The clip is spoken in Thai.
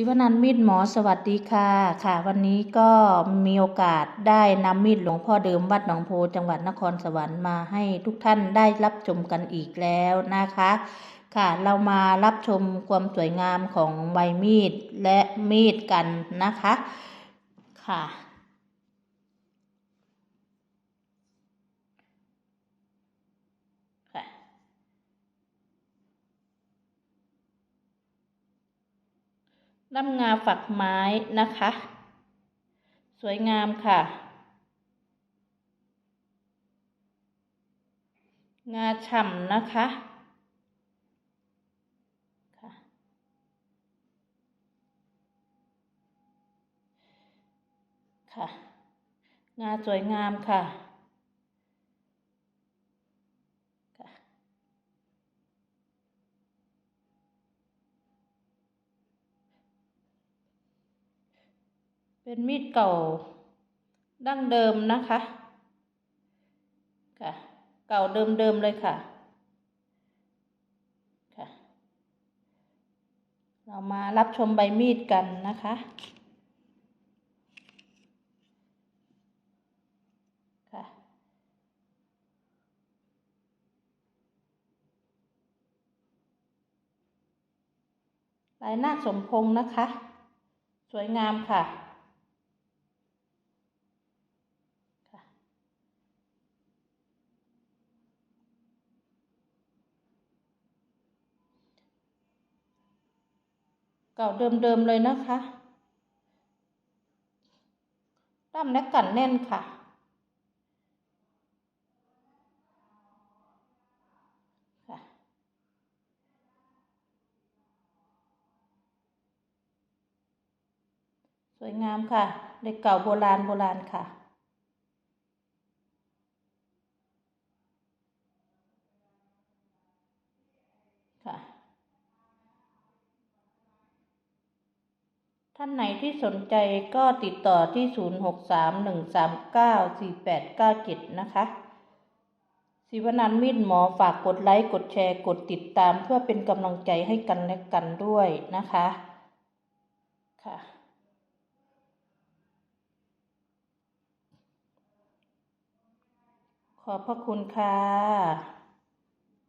ศิวนันท์มีดหมอสวัสดีค่ะค่ะ วันนี้ก็มีโอกาสได้นำมีดหลวงพ่อเดิมวัดหนองโพจังหวัดนครสวรรค์มาให้ทุกท่านได้รับชมกันอีกแล้วนะคะ ค่ะเรามารับชมความสวยงามของใบมีดและมีดกันนะคะ ค่ะ น้ำงาฝักไม้นะคะ สวยงามค่ะ งาฉ่ำนะคะค่ะ งาสวยงามค่ะ เป็นมีดเก่าดั้งเดิมนะคะค่ะเก่าเดิมๆเลยค่ะค่ะ เรามารับชมใบมีดกันนะคะค่ะลายนาคสมพงษ์นะคะ สวยงามค่ะ เก่าเดิมๆเลยนะคะด้ามและกันแน่นค่ะ สวยงามค่ะเด็กเก่าโบราณโบราณค่ะ ท่านไหนที่สนใจก็ติดต่อที่ 0631394897 นะคะศิวนันท์มิตรหมอฝากกดไลค์กดแชร์กดติดตามเพื่อเป็นกำลังใจให้กันและกันด้วยนะคะค่ะขอบพระคุณค่ะ